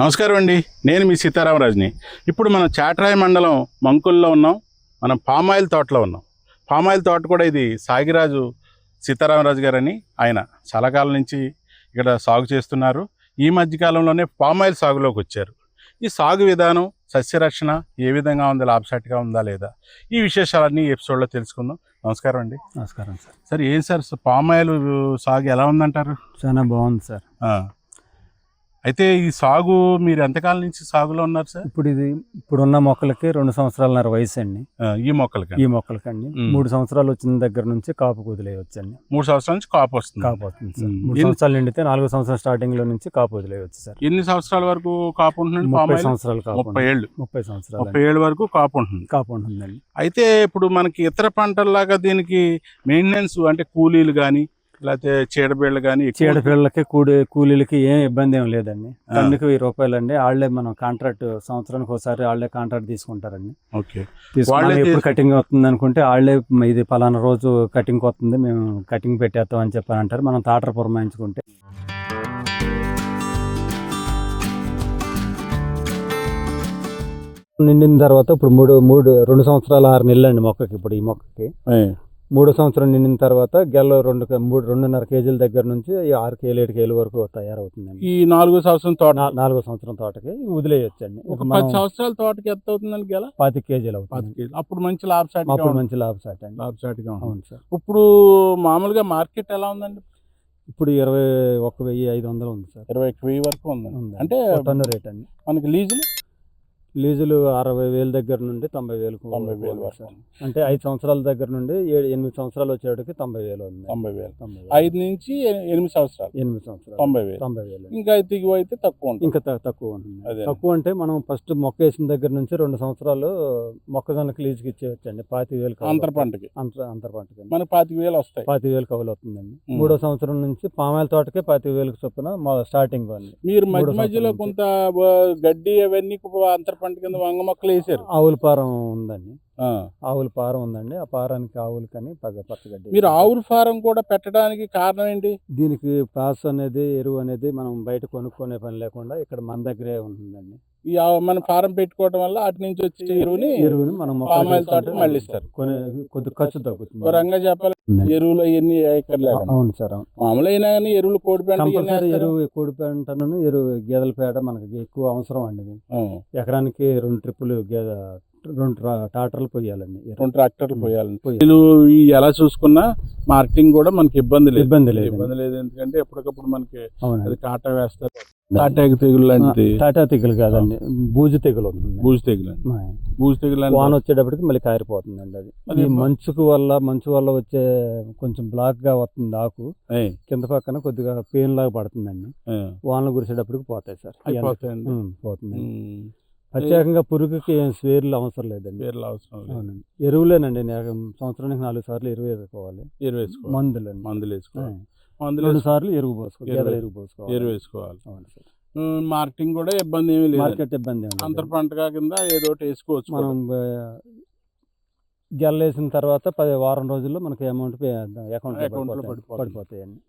నమస్కారం అండి. నేను మీ సీతారామరాజుని. ఇప్పుడు మనం చాట్రాయి మండలం మంకుల్లో ఉన్నాం. మనం పామాయిల్ తోటలో ఉన్నాం. పామాయిల్ తోట కూడా ఇది సాగిరాజు సీతారామరాజు గారని ఆయన చాలా కాలం నుంచి ఇక్కడ సాగు చేస్తున్నారు. ఈ మధ్య కాలంలోనే పామాయిల్ సాగులోకి వచ్చారు. ఈ సాగు విధానం సస్యరక్షణ ఏ విధంగా ఉంది లాభసాటిగా ఉందా లేదా ఈ విశేషాలన్నీ ఎపిసోడ్లో తెలుసుకుందాం. నమస్కారం అండి. నమస్కారం సార్. సార్ ఏం సార్ పామాయిల్ సాగు ఎలా ఉందంటారు? చాలా బాగుంది సార్. అయితే ఈ సాగు మీరు ఎంతకాలం నుంచి సాగులో ఉన్నారు సార్? ఇప్పుడు ఇది ఇప్పుడున్న మొక్కలకి రెండు సంవత్సరాలన్నర వయసు అండి. ఈ మొక్కలకి ఈ మొక్కలకండి మ్మ్. మూడు సంవత్సరాలు వచ్చిన దగ్గర నుంచి కాపు వదిలేయచ్చండి మూడు సంవత్సరాల నుంచి కాపు వస్తుంది. కాపు వస్తుంది సార్. మూడు సంవత్సరాలు నిండితే నాలుగో సంవత్సరం స్టార్టింగ్లో నుంచి కాపు వదిలేయచ్చు సార్. ఎన్ని సంవత్సరాల వరకు కాపు ఉంటుంది ముప్పై? సంవత్సరాలు కాపు ముప్పై ఏళ్ళు. ముప్పై సంవత్సరాలు ముప్పై ఏళ్ళ వరకు కాపు ఉంటుంది కాపు ఉంటుందండి. అయితే ఇప్పుడు మనకి ఇతర పంటల్లాగా దీనికి మెయింటెనెన్స్ అంటే కూలీలు కానీ లేకపోతే చీడబీళ్ళు కానీ చీడపిల్లలకి కూడి కూలీలకి ఏం ఇబ్బంది ఏం లేదండి. టన్నుకి వెయ్యి రూపాయలు అండి వాళ్ళే మనం కాంట్రాక్ట్ సంవత్సరానికి ఒకసారి వాళ్ళే కాంట్రాక్ట్ తీసుకుంటారండి. ఓకే. ఎప్పుడు కటింగ్ అవుతుంది అనుకుంటే వాళ్ళే ఇది పలానా రోజు కటింగ్ వస్తుంది మేము కటింగ్ పెట్టేస్తాం అని చెప్పని అంటారు. మనం తాటర పురమాయించుకుంటే. నిండిన తర్వాత ఇప్పుడు మూడు మూడు రెండు సంవత్సరాలు ఆరు నెలలు అండి మొక్కకి ఇప్పుడు ఈ మొక్కకి. మూడో సంవత్సరం నిండిన తర్వాత గెల రెండు మూడు రెండున్నర కేజీల దగ్గర నుంచి ఈ ఆరు కేలు ఏడు కేలు వరకు తయారవుతుందండి. ఈ నాలుగో సంవత్సరం తోట నాలుగో సంవత్సరం తోటకి వదిలేయొచ్చండి. ఒక ఒక పది సంవత్సరాల తోటకి ఎంత అవుతుందండి గెల? పాతిక కేజీలు పది అవుతుంది కేజీలు. అప్పుడు మంచి లాభసాటిగా అప్పుడు. మంచి లాభసాటి అండి. లాభసాటిగా. అవును సార్. ఇప్పుడు మామూలుగా మార్కెట్ ఎలా ఉందండి? ఇప్పుడు ఇరవై ఒక్క వెయ్యి ఐదు వందలు ఉంది సార్. ఇరవై వెయ్యి వరకు ఉందండి ఉంది. అంటే ఒక టన్ను రేట్ అండి. మనకి లీజులు? లీజులు అరవై వేల దగ్గర నుండి తొంభై వేలకు తొంభై వేలు అంటే ఐదు సంవత్సరాల దగ్గర నుండి ఎనిమిది సంవత్సరాలు వచ్చేటికి తొంభై వేలు ఉంది తొంభై వేలు. ఐదు నుంచి ఎనిమిది సంవత్సరాలు. ఎనిమిది సంవత్సరాలు. తొంభై వేలు. తొంభై వేలు. ఇంకా దిగువ అయితే తక్కువ ఇంకా తక్కువ ఉంటుంది. తక్కువ అంటే మనం ఫస్ట్ మొక్క వేసిన దగ్గర నుంచి రెండు సంవత్సరాలు మొక్కజొన్నకి లీజుకి ఇచ్చేయచ్చండి. పాతి వేలు అంతర. పంటకి. అంతర అంతర పంటకి. మనకి పాతిక వేలు వస్తాయి. పాతి వేలు కవులు అవుతుందండి. మూడో సంవత్సరం నుంచి పామాయిల తోటకే పాతి వేలకు చొప్పున స్టార్టింగ్ అండి మీరు మధ్య మధ్యలో కొంత గడ్డి అవన్నీ అంతర పంట కింద వంగ మొక్కలు వేసారు ఆవుల పారం ఉందండి. ఆవుల పారం ఉందండి. ఆ పారానికి ఆవులకని పచ్చ పచ్చగడ్డి మీరు ఆవుల ఫారం కూడా పెట్టడానికి కారణం ఏంటి? దీనికి పాస్ అనేది ఎరువు అనేది మనం బయట కొనుక్కునే పని లేకుండా ఇక్కడ మన దగ్గరే ఉంటుందండి. ఈ మన ఫారం పెట్టుకోవడం వల్ల అటు నుంచి వచ్చే ఎరువుని ఎరువుని మనం పామాయిల్ మళ్ళిస్తారు. కొన్ని కొద్ది ఖర్చు తగ్గుతుంది. రంగా చెప్పాలి. ఎరువులు అవన్నీ అవును సార్ అవును. మామూలు అయినా కానీ ఎరువులు కోడి పెంట ఇవన్నీ కంపల్సరీ వేస్తారు. ఎరువు కోడి పేడను ఎరువు గేదెల పేడ మనకి ఎక్కువ అవసరం అండి ఎకరానికి రెండు ట్రిప్పులు రెండు ట్రా- ట్రాక్టర్లు పోయాలండి. రెండు ట్రాక్టర్లు ఉమ్. పోయాలి పోయాలి. వీళ్ళు ఈ ఎలా చూసుకున్నా మార్కెటింగ్ కూడా మనకి ఇబ్బంది లేదు. ఇబ్బంది లేదు. ఇబ్బంది లేదు ఎందుకంటే ఎప్పటికప్పుడు మనకి అది కాటా వేస్తారు. కాటాకి తెగులు లాంటిది. టాటా తెగులు కాదండి. బూజు తెగులు బూజు తెగులు బూజు తెగులు వాన వచ్చేటప్పటికి మళ్ళీ కారిపోతుందండి అది. అదే ఈ మంచుకు వల్ల మంచు వల్ల వచ్చే కొంచెం బ్లాక్గా వస్తుంది ఆకు. కింద పక్కన కొద్దిగా పెయిన్ లాగా పడుతుందండి వానలు కురిసేటప్పటికి పోతాయి సార్. ఉమ్, ప్రత్యేకంగా పురుగుకి స్వేర్లు అవసరం లేదండి. పేర్లు అవసరం లేదు. అవునండి. ఎరువులేనండి. నేను సంవత్సరానికి నాలుగు సార్లు ఎరువు వేసుకోవాలి. ఎరువు వేసుకోవాలి మందులండి. మందులు. వేసుకోవాలి. మందులు రెండు సార్లు ఎరువు పోసుకోవాలి ఎరువు. పోసుకోవాలి. ఎరువు వేసుకోవాలి. అవును సార్. మార్కెటింగ్ కూడా ఇబ్బంది ఏమీ లేదు. మార్కెట్ ఇబ్బంది. అంతర పంటగా కింద ఏదో ఒకటి వేసుకోవచ్చు మనం గెల్లేసిన తర్వాత పది వారం రోజుల్లో మనకి అమౌంట్ అకౌంట్. పడిపోతాయండి.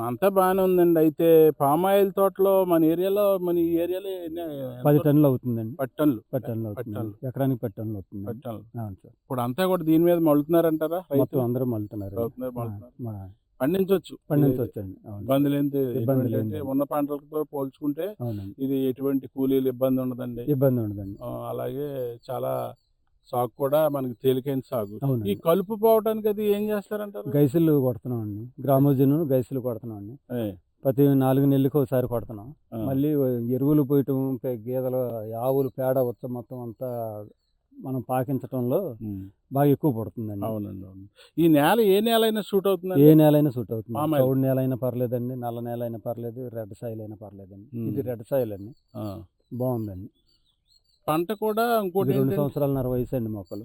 అంతా బాగానే ఉందండి. అయితే పామాయిల్ తోటలో మన ఏరియాలో మన ఈ ఏరియాలో పది టన్నులు. అవుతుందండి టన్నులు అవుతుంది టన్నులు. ఎకరానికి పది టన్నులు. అవుతుంది అవును సార్. ఇప్పుడు అంతా కూడా దీని మీద మళ్ళుతున్నారంటారా మొత్తం అందరూ మళ్తున్నారు చదువుతున్నారు, మళ్ళుతున్నారు. మా- పండించవచ్చు పండించవచ్చండి. అవును. ఇబ్బంది లేని ఇబ్బంది. అంటే ఉన్న పంటలతో పోల్చుకుంటే ఇది ఎటువంటి కూలీలు ఇబ్బంది ఉండదండి. ఇబ్బంది ఉండదండి. అలాగే చాలా సాగు కూడా మనకి తేలికైన సాగు. ఈ కలుపు పోవడానికి అది ఏం చేస్తారంటారు? గైసులు కొడుతున్నాం అండి గ్రామోజన్ గైసులు కొడుతున్నాం అండి ప్రతి నాలుగు నెలలకు ఒకసారి కొడుతున్నాం. మళ్ళీ ఎరువులు పోయటం గేదెలు ఆవులు పేడ వచ్చ మొత్తం అంతా మనం పాకించటంలో ఉమ్, బాగా ఎక్కువ పడుతుందండి. అవునండి అవును. ఈ నేల ఏ నేల అయినా సూట్ ఏ అవుతుందండి? నేల అయినా సూట్ అవుతుంది. చౌడు నేల అయినా పర్లేదండి నల్ల నేల అయినా పర్లేదు రెడ్ సాయిల్ అయినా పర్లేదండి. ఇది రెడ్ సాయిల్ అండి బాగుందండి. పంట కూడా ఇంకోటి రెండు సంవత్సరాలన్నర వయసు అండి మొక్కలు.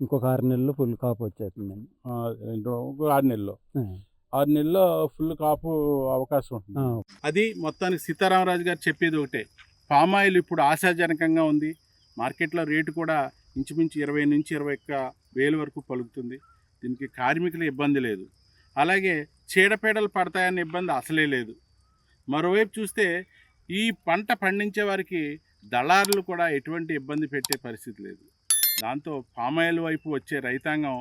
ఇంకొక ఆరు నెలలు ఫుల్ కాపు వచ్చేస్తుందండి. ఆ, ఇంకో- ఇంకో ఆరు నెలల్లో. ఆ, ఆరు నెలల్లో ఫుల్ కాపు అవకాశం ఉంటుంది. అది మొత్తానికి సీతారామరాజు గారు చెప్పేది ఒకటే. పామాయిల్ ఇప్పుడు ఆశాజనకంగా ఉంది. మార్కెట్లో రేటు కూడా ఇంచుమించు ఇరవై నుంచి ఇరవై ఒక్క వేలు వరకు పలుకుతుంది. దీనికి కార్మికుల ఇబ్బంది లేదు. అలాగే చీడపీడలు పడతాయన్న ఇబ్బంది అసలే లేదు. మరోవైపు చూస్తే ఈ పంట పండించే వారికి దళారులు కూడా ఎటువంటి ఇబ్బంది పెట్టే పరిస్థితి లేదు. దాంతో పామాయిల్ వైపు వచ్చే రైతాంగం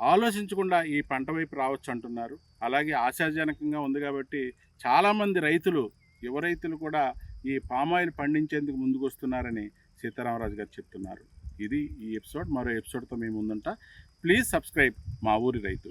ఆలోచించకుండా ఈ పంట వైపు రావచ్చు అంటున్నారు. అలాగే ఆశాజనకంగా ఉంది కాబట్టి చాలామంది రైతులు యువ రైతులు కూడా ఈ పామాయిల్ పండించేందుకు ముందుకు వస్తున్నారని సీతారామరాజు గారు చెప్తున్నారు. ఇది ఈ ఎపిసోడ్. మరో ఎపిసోడ్తో మేము ముందుంటా ప్లీజ్ సబ్స్క్రైబ్ మా ఊరి రైతు.